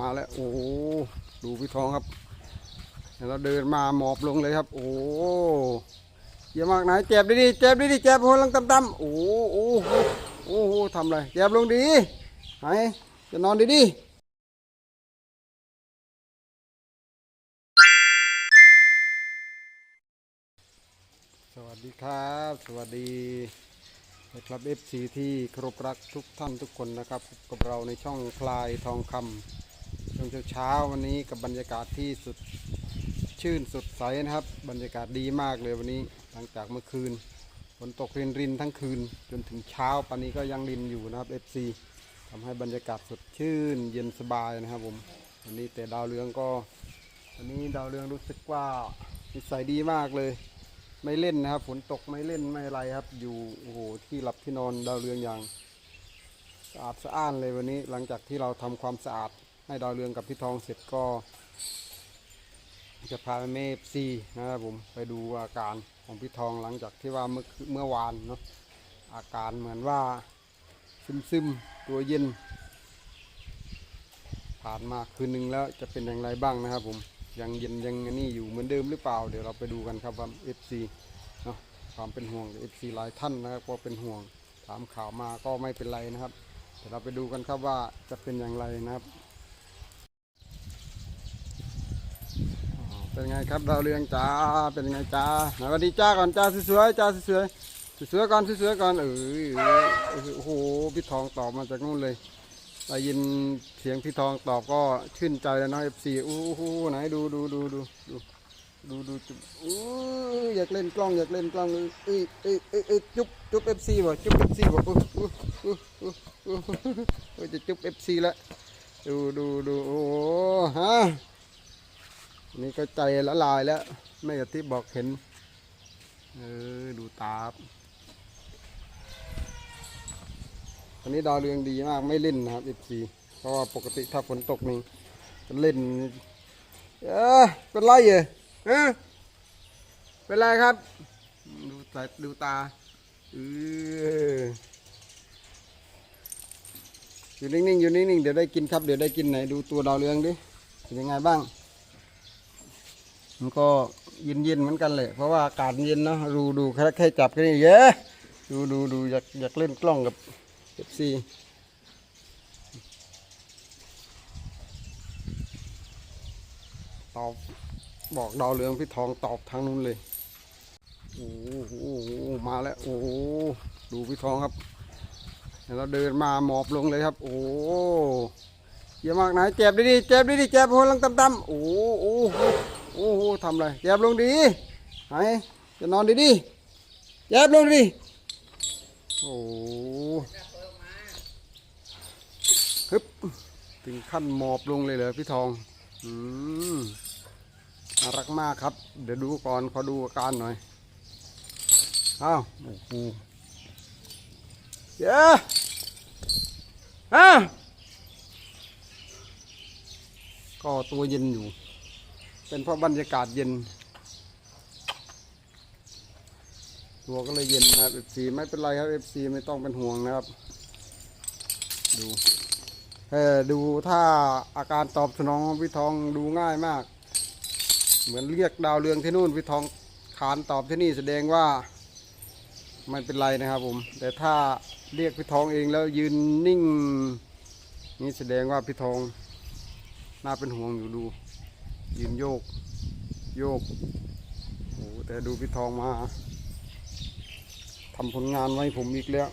มาแล้ว โอ้โหดูพี่ทองครับเราเดินมาหมอบลงเลยครับ โอ้โหเยอะมากไหนเจ็บดิดิเจ็บดิดิเจ็บหัวลังต่ำๆโอ้โหโอ้โหโอ้โหทำอะไรเจ็บลงดีไหนจะนอนดีดิสวัสดีครับ สวัสดีนะครับเอฟซีที่ครพรักทุกท่านทุกคนนะครับพบกับเราในช่องคลายทองคำ ช่วงเช้าๆวันนี้กับบรรยากาศที่สุดชื่นสดใสนะครับ บรรยากาศดีมากเลยวันนี้หลังจากเมื่อคืนฝนตกรินรินทั้งคืน จนถึงเช้าปานนี้ก็ยังรินอยู่นะครับเอฟซีทำให้บรรยากาศสดชื่น เย็นสบายนะครับผมวันนี้แต่ดาวเรืองก็วันนี้ดาวเรืองรู้สึกว่านิสัยดีมากเลย ไม่เล่นนะครับฝนตกไม่เล่นไม่อะไรครับ อยู่โอ้โหที่หลับที่นอนดาวเรืองอย่างสะอาดสะอ้านเลยวันนี้หลังจากที่เราทำความสะอาด ให้ดาวเรืองกับพี่ทองเสร็จก็จะพาแม่ซีนะครับผมไปดูอาการของพี่ทองหลังจากที่ว่าเมื่อเมื่อวานเนาะอาการเหมือนว่าซึมซึมตัวเย็น ผ่านมาคืนหนึ่งแล้วจะเป็นอย่างไรบ้างนะครับผมยังเย็นยังนี่อยู่เหมือนเดิมหรือเปล่า เดี๋ยวเราไปดูกันครับว่า FC เนาะความเป็นห่วง FC หลายท่านนะครับก็เป็นห่วงถามข่าวมาก็ไม่เป็นไรนะครับเดี๋ยวเราไปดูกันครับว่าจะเป็นอย่างไรนะครับอ๋อ เป็นไงครับดาวเรืองจ้า เป็นไงจ้าสวัสดีจ้าก่อนจ้าสวยๆจ้าสวยๆสวยๆก่อนสวยๆก่อนเออโอ้โหพี่ทองตอบมาจากนู่นเลยได้ยินเสียงพี่ทองตอบก็ชื่นใจแล้วเนาะ FC อู้หูไหนดูดูดูดูดูดูดูจุ๊บอู้อยากเล่นกล้องอยากเล่นกล้องเอ้ยเอ้ยเอ้ยเอ้ยจุ๊บจุ๊บ FC บ่จุ๊บ FC บ่อู้อู้อู้อู้อู้โอ้ยจะจุ๊บ FC แล้วดูดูดูโอ้ฮะ นี่ก็ใจละลายแล้วไม่กที่บอกเห็น เออ ดูตาบอันนี้ดาวเรืองดีมากไม่เล่นนะครับ FC เพราะว่าปกติถ้าฝนตกนี่เล่น เออเป็นไรเหรอเออเป็นไรครับ ดูสายดูตาเอออยู่นิ่งๆอยู่นิ่งๆเดี๋ยวได้กินครับเดี๋ยวได้กินไหนดูตัวดาวเรืองดิเป็นยังไงบ้าง มันก็เย็นๆเหมือนกันเลยเพราะว่าอากาศเย็นเนาะดูดูแค่แค่จับแค่นี้เยอะดูดูดูอยากอยากเล่นกล้องกับเอฟซีตอบบอกดาวเรืองพี่ทองตอบทางนู้นเลยโอ้โหมาแล้วโอ้ดูพี่ทองครับเราเดินมาหมอบลงเลยครับ โอ้เยอะมากไหนเจ็บดิดิเจ็บดิดิเจ็บหัวลงต่ำๆโอ้โห โอ้โหทำอะไรเจ็บลงดีไหนจะนอนดีดิเจ็บลงดิโอ้โหฮึบถึงขั้นหมอบลงเลยเหรอพี่ทองอืมน่ารักมากครับ เดี๋ยวดูก่อนขอดูอาการหน่อยอ้าวโอ้โหเย้อ้าวก็ตัวเย็นอยู่ เป็นเพราะบรรยากาศเย็น ตัวก็เลยเย็นนะครับ FC ไม่เป็นไรครับ FC ไม่ต้องเป็นห่วงนะครับ ดูเออดูถ้าอาการตอบสนองของพี่ทองดูง่ายมาก เหมือนเรียกดาวเรืองที่นู่นพี่ทองขานตอบที่นี่แสดงว่าไม่เป็นไรนะครับผม แต่ถ้าเรียกพี่ทองเองแล้วยืนนิ่ง นี่แสดงว่าพี่ทองน่าเป็นห่วงอยู่ดู ยืนโยก โยกโอ้แต่ดูพี่ทองมาทำผลงานไว้ผมอีกแล้ว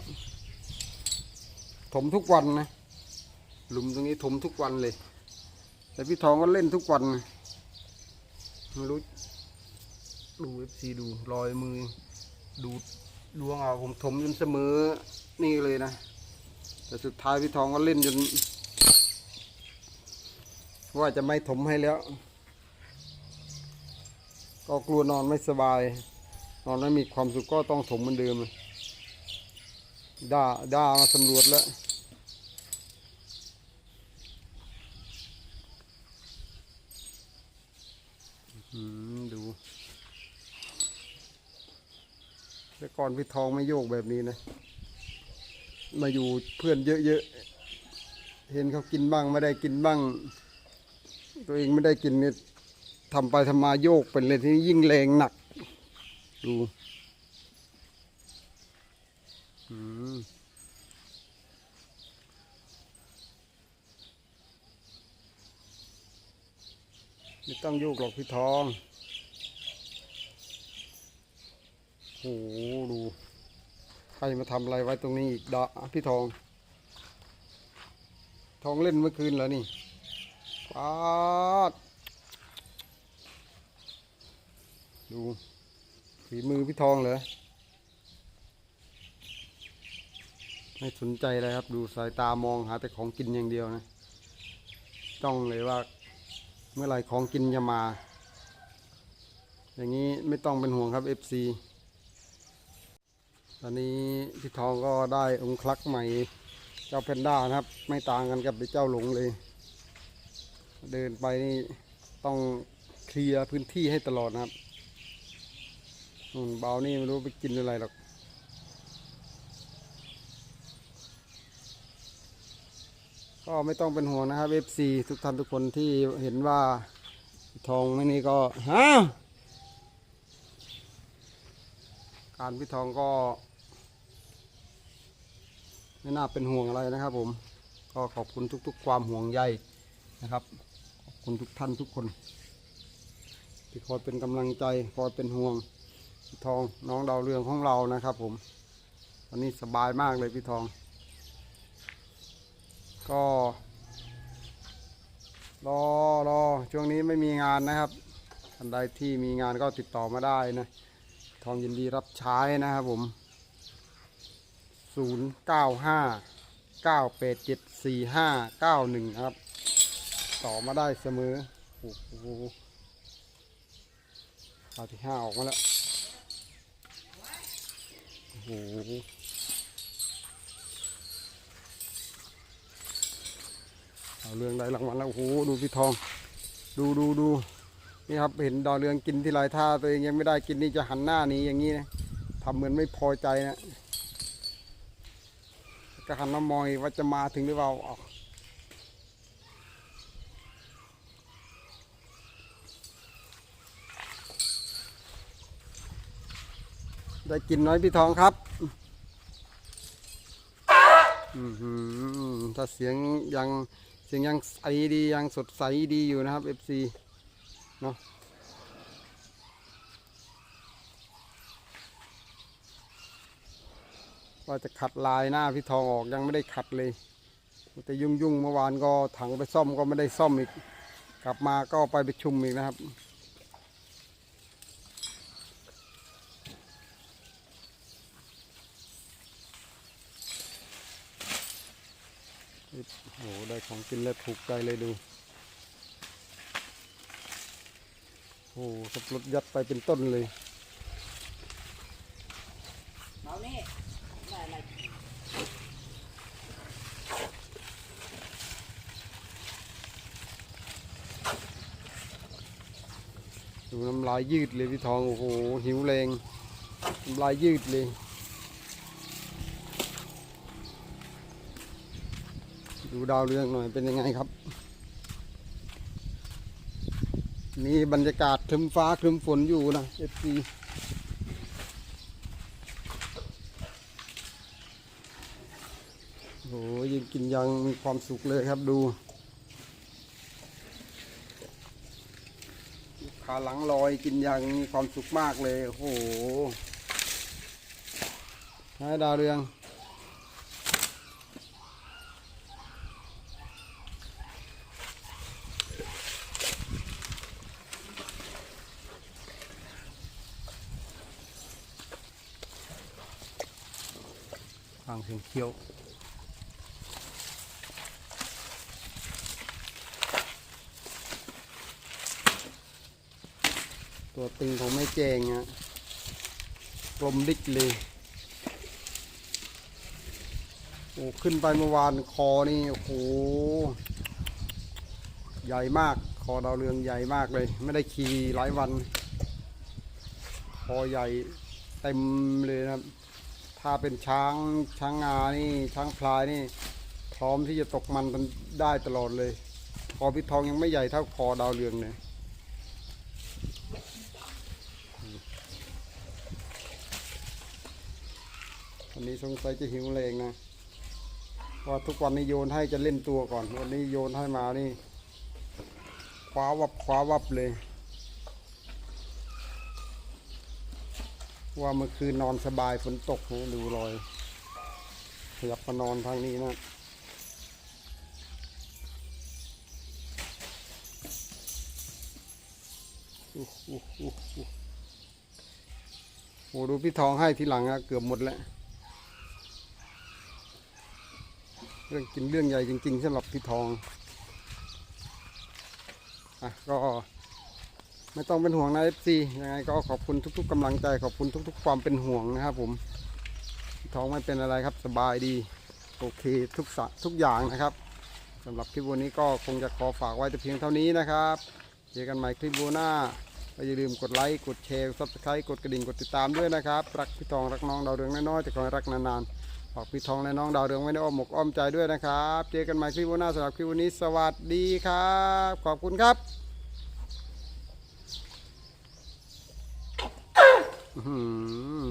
ถมทุกวันนะ หลุมตรงนี้ถมทุกวันเลย แต่พี่ทองก็เล่นทุกวันนะไม่รู้ดูเอฟซีดูรอยมือ ดูดวงเอาผมถมจนเสมอนี่เลยนะ แต่สุดท้ายพี่ทองก็เล่นจนว่าจะไม่ถมให้แล้ว ก็กลัวนอนไม่สบาย นอนไม่มีความสุขก็ต้องถมเหมือนเดิมด้าด้ามาสำรวจแล้วอืมดูแต่ก่อนพี่ทองไม่โยกแบบนี้นะ มาอยู่เพื่อนเยอะๆ เห็นเขากินบ้างไม่ได้กินบ้าง ตัวเองไม่ได้กินเนี่ย ทำไปทำมาโยกเป็นเลยที่ยิ่งแรงหนัก ดูไม่ต้องโยกหรอกพี่ทองโอ้โหดูใครมาทำอะไรไว้ตรงนี้อีกดะพี่ทอง ทองเล่นเมื่อคืนแล้วนี่ปาด ดูฝีมือพี่ทองเหรอไม่สนใจเลยครับ ดูสายตามองหาแต่ของกินอย่างเดียวนะจ้องเลยว่า เมื่อไหร่ของกินจะมา อย่างนี้ไม่ต้องเป็นห่วงครับ FC ตอนนี้พี่ทองก็ได้องคลักใหม่เจ้าแพนด้านะครับ ไม่ต่างกันกับเจ้าหลงเลย เดินไปนี่ต้องเคลียร์พื้นที่ให้ตลอดนะครับ เบานี่ไม่รู้ไปกินอะไรหรอกก็ไม่ต้องเป็นห่วงนะครับ FC ทุกท่านทุกคนที่เห็นว่าทองไม่นี่ก็ฮะการพี่ทองก็ ไม่น่าเป็นห่วงอะไรนะครับ ผม ก็ขอบคุณทุก ๆ ความห่วงใยนะครับ ขอบคุณทุกท่านทุกคน ที่คอยเป็นกำลังใจคอยเป็นห่วง พี่ทองน้องดาวเรืองของเรานะครับ ผมตอนนี้สบายมากเลยพี่ทอง ก็รอรอช่วงนี้ไม่มีงานนะครับท่านใดที่มีงานก็ติดต่อมาได้นะ ทองยินดีรับใช้นะครับผมศูนย์เก้าห้าเก้าแปดเจ็ดสี่ห้าเก้าหนึ่งครับ ต่อมาได้เสมอ โอ้โหเอาที่ห้าออกมาแล้ว หเอาเรื่องได้รางวัลแล้วโอ้โหดูพี่ทอง ดูดูดูนี่ครับเห็นดาวเรืองกินที่ไรท่าตัวเองยังไม่ได้กินนี่จะหันหน้านี้อย่างนี้นะทำเหมือนไม่พอใจนะก็หันมามองว่าจะมาถึงหรือเปล่าอ้าว ได้กินน้อยพี่ทองครับถ้าเสียงยังเสียงยังใสดียังสดใสดีอยู่นะครับ FC เนาะว่าจะขัดลายหน้าพี่ทองออกยังไม่ได้ขัดเลย แต่ยุ่งยุ่งๆเมื่อวานก็ถังไปซ่อมก็ไม่ได้ซ่อมอีก กลับมาก็ไปไประชุมอีกนะครับ โอ้โหได้ของกินแล้วถูกใจเลยดูโอ้โหสับปะรดยัดไปเป็นต้นเลยเอานี่ได้อะไรดูน้ำลายยืดเลยพี่ทอง โอ้โห หิวแรง น้ำลายยืดเลย ดูดาวเรืองหน่อยเป็นยังไงครับนี่บรรยากาศครึมฟ้าครึมฝนอยู่นะเอฟซีโอ้ยังกินยังมีความสุขเลยครับดูขาหลังลอยกินย่างมีความสุขมากเลย โอ้โหให้ดาวเรือง ฟังเสียงเคี้ยวตัวตึงของไม่แจงอะกลมดิกเลย โอ้ ขึ้นไปเมื่อวานคอนี่ โอ้โห ใหญ่มาก คอดาวเรืองใหญ่มากเลย ไม่ได้ขี่หลายวัน คอใหญ่เต็มเลยนะครับ ถ้าเป็นช้างช้างงานี่ช้างพลายนี่ พร้อมที่จะตกมันกันได้ตลอดเลยคอพี่ทองยังไม่ใหญ่เท่าคอดาวเรืองเลยวันนี้สงสัยจะหิวแรงนะเพราะว่าทุกวันนี้โยนให้จะเล่นตัวก่อน วันนี้โยนให้มานี่คว้าวับคว้าวับเลย ว่าเมื่อคืนนอนสบายฝนตกนะดูรอยขยับมานอนทางนี้นะอู้อู้อู้อู้โอ้ดูพี่ทองให้ทีหลังอะเกือบหมดแล้วเรื่องกินเรื่องใหญ่จริงๆสำหรับพี่ทองอะก็ ไม่ต้องเป็นห่วงนะเอฟซียังไงก็ขอบคุณทุก ๆกำลังใจขอบคุณทุก ๆ ความเป็นห่วงนะครับผม ท้องไม่เป็นอะไรครับสบายดี โอเคทุกสะทุกอย่างนะครับสำหรับคลิปวันนี้ก็คงจะขอฝากไว้แต่เพียงเท่านี้นะครับ เจอกันใหม่คลิปวันหน้าอย่าลืมกดไลค์กดแชร์ซับสไครต์กดกระดิ่งกดติดตามด้วยนะครับ รักพี่ทองรักน้องดาวเรืองน้อยๆแต่ขอให้รักนานๆฝากพี่ทองและน้องดาวเรืองไว้ในอ้อมอกอ้อมใจด้วยนะครับ เจอกันใหม่คลิปวันหน้าสำหรับคลิปวันนี้ สวัสดีครับ ขอบคุณครับ อื้อ หือ